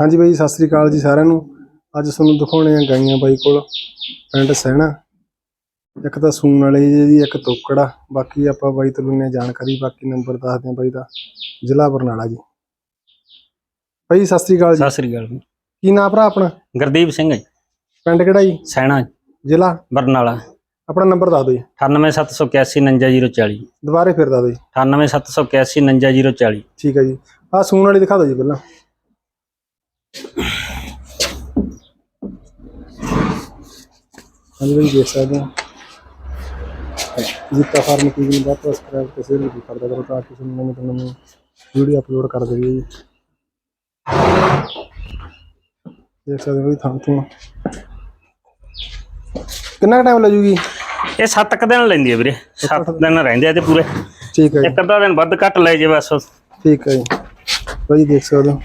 ਹਾਂਜੀ ਬਾਈ ਸਤਿ ਸ੍ਰੀ ਅਕਾਲ ਜੀ ਸਾਰਿਆਂ ਨੂੰ। ਅੱਜ ਤੁਹਾਨੂੰ ਦਿਖਾਉਣੇ ਆ ਗਾਈਆਂ ਬਾਈ ਕੋਲ ਪਿੰਡ ਸਹਿਣਾ ਇੱਕ ਤਾਂ ਸੂਣ ਵਾਲੀ ਜੀ ਇੱਕ ਤੋਕੜਾ ਬਾਕੀ ਆਪਾਂ ਬਾਈ ਤੋਂ ਹਾਂ ਜਾਣਕਾਰੀ ਬਾਕੀ ਨੰਬਰ ਦੱਸਦੇ ਆ ਬਾਈ ਦਾ ਜ਼ਿਲ੍ਹਾ ਬਰਨਾਲਾ ਜੀ। ਬਾਈ ਸਤਿ ਸ੍ਰੀ ਅਕਾਲ ਜੀ। ਸਤਿ ਸ੍ਰੀ ਅਕਾਲ ਜੀ। ਕੀ ਨਾਂ ਭਰਾ ਆਪਣਾ? ਗੁਰਦੀਪ ਸਿੰਘ ਜੀ। ਪਿੰਡ ਕਿਹੜਾ ਜੀ? ਸੈਣਾ ਜ਼ਿਲ੍ਹਾ? ਬਰਨਾਲਾ। ਆਪਣਾ ਨੰਬਰ ਦੱਸ ਦਿਓ ਜੀ। 98781 ਦੁਬਾਰੇ ਫਿਰ ਦੱਸ ਦਿਓ ਜੀ। 98781 ਠੀਕ ਹੈ ਜੀ। ਆਹ ਸੂਣ ਵਾਲੀ ਦਿਖਾ ਦਿਓ ਜੀ ਪਹਿਲਾਂ। ਹਾਂਜੀ ਬਾਈ ਦੇਖ ਸਕਦੇ ਹੋ ਜਿੱਤਾ ਫਾਰਮ ਟੀਵੀ ਨੂੰ ਬਹੁਤ ਸਬਸਕ੍ਰਾਈਬ ਤੇ ਸ਼ੇਅਰ ਵੀ ਕਰਦਾ ਕਰੋ ਤਾਂ ਕਿ ਤੁਹਾਨੂੰ ਨਵੀਂ ਤੋਂ ਨਵੀਂ ਵੀਡੀਓ ਅਪਲੋਡ ਕਰ ਦੇਈਏ ਜੀ ਦੇਖ ਸਕਦੇ ਹੋ ਬਈ ਥਾਂ ਤੋਂ ਕਿੰਨਾ ਟਾਈਮ ਲੱਗੂਗੀ ਇਹ 7 ਕ ਦਿਨ ਲੈਂਦੀ ਹੈ ਵੀਰੇ 7 ਦਿਨ ਰਹਿੰਦੇ ਆ ਤੇ ਪੂਰੇ ਠੀਕ ਹੈ ਜੀ ਇੱਕ ਅੱਧਾ ਦਿਨ ਵੱਧ ਘੱਟ ਲੈ ਜੇ ਬਸ ਠੀਕ ਹੈ ਜੀ ਬਾਈ ਦੇਖ ਸਕਦੇ ਹੋ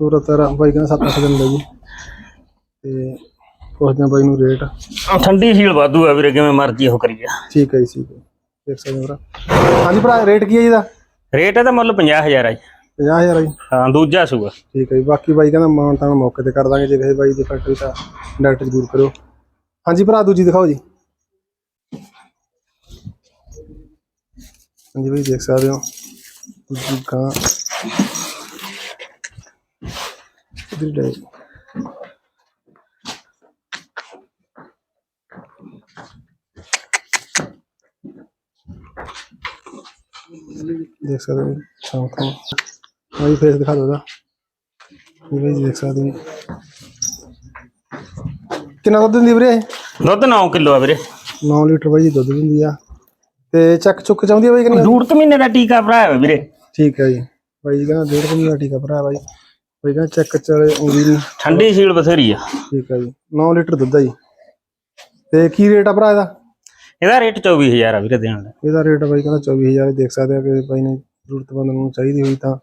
ਪੂਰਾ ਤੇਰਾ ਬਾਈ ਕਹਿੰਦਾ 7-8 ਦਿਨ ਲੱਗੀ ਤੇ ਪੁੱਛਦੇ ਬਾਈ ਨੂੰ ਰੇਟ ਠੰਡੀ ਹੀਲ ਵਾਧੂ ਆ ਵੀਰੇ ਕਿਵੇਂ ਮਰਜ਼ੀ ਉਹ ਕਰੀਏ। ਠੀਕ ਹੈ ਜੀ ਠੀਕ ਹੈ ਦੇਖ ਸਕਦੇ ਹੋ ਭਰਾ। ਹਾਂਜੀ ਭਰਾ ਰੇਟ ਕੀ ਹੈ ਜੀ ਦਾ? ਰੇਟ ਇਹਦਾ ਮੁੱਲ 50000 ਆ ਜੀ। 50000 ਹੈ ਜੀ। ਹਾਂ ਦੂਜਾ ਸੂਆ। ਠੀਕ ਹੈ ਜੀ ਬਾਕੀ ਬਾਈ ਕਹਿੰਦਾ ਮਾਨ ਤਾਂ ਮੌਕੇ ਤੇ ਕਰ ਦਾਂਗੇ ਜੇ ਕਿਸੇ ਬਾਈ ਦੀ ਫੈਕਟਰੀ ਤਾਂ ਡਾਇਰੈਕਟ ਜ਼ਰੂਰ ਕਰਿਓ। ਹਾਂਜੀ ਭਰਾ ਦੂਜੀ ਦਿਖਾਓ ਜੀ। ਹਾਂਜੀ ਬਾਈ ਦੇਖ ਸਕਦੇ ਹੋ। ਦੂਜੀ ਗਾਂ। ਸਕਦੇ ਹੋ ਸ਼ਾਮ ਤੋਂ ਆਈ ਫੇਸ ਦਿਖਾ ਦੋ ਦਾ ਇਹ ਵੀ ਦੇਖ ਸਕਦੇ ਹੋ ਕਿੰਨਾ ਦੁੱਧ ਦਿੰਦੀ ਵੀਰੇ ਦੁੱਧ 9 ਕਿਲੋ ਆ ਵੀਰੇ 9 ਲੀਟਰ ਬਾਈ ਦੁੱਧ ਦਿੰਦੀ ਆ ਤੇ ਚੱਕ ਚੁੱਕ ਚਾਹੁੰਦੀ ਆ ਬਾਈ ਕਿ ਨਹੀਂ ਡੂੜ ਮਹੀਨੇ ਦਾ ਟੀਕਾ ਭਰਾਇਆ ਵਾ ਵੀਰੇ ਠੀਕ ਹੈ ਜੀ ਬਾਈ ਜੀ ਕਹਿੰਦਾ ਡੇਢ ਕੁ ਮਹੀਨਾ ਟੀਕਾ ਭਰਾ ਬਾਈ ਕਹਿੰਦਾ ਚੈੱਕ ਚਲੇ ਆਉਂਦੀ ਨਹੀਂ ਠੰਡੀ ਹੀਲ ਬਥੇਰੀ ਆ। ਠੀਕ ਹੈ ਜੀ 9 ਲੀਟਰ ਦੁੱਧ ਆ ਜੀ। ਤੇ ਕੀ ਰੇਟ ਆ ਭਰਾ ਇਹਦਾ? ਇਹਦਾ ਰੇਟ 24000 ਆ ਵੀਰੇ ਦੇਣ ਦਾ। ਇਹਦਾ ਰੇਟ ਬਾਈ ਕਹਿੰਦਾ 24000 ਦੇਖ ਸਕਦੇ ਆ ਕਿ ਬਾਈ ਨੇ ਜ਼ਰੂਰਤਮੰਦ ਨੂੰ ਚਾਹੀਦੀ ਹੋਈ ਤਾਂ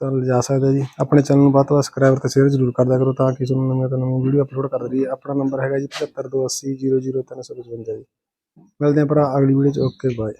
ਤਾਂ ਲਿਜਾ ਸਕਦਾ ਜੀ। ਆਪਣੇ ਚੈਨਲ ਨੂੰ ਵੱਧ ਤੋਂ ਵੱਧ ਸਬਸਕ੍ਰਾਈਬ ਤੇ ਸ਼ੇਅਰ ਜ਼ਰੂਰ ਕਰਦਿਆ ਕਰੋ ਤਾਂ ਕਿ ਤੁਹਾਨੂੰ ਨਵੀਆਂ ਤੋਂ ਨਵੀਆਂ ਵੀਡੀਓ ਅਪਲੋਡ ਕਰ ਦਈਏ। ਆਪਣਾ ਨੰਬਰ ਹੈਗਾ ਜੀ 7528000355 ਜੀ। ਮਿਲਦੇ ਹਾਂ ਭਰਾ ਅਗਲੀ ਵੀਡੀਓ ਚ ਓਕੇ ਬਾਏ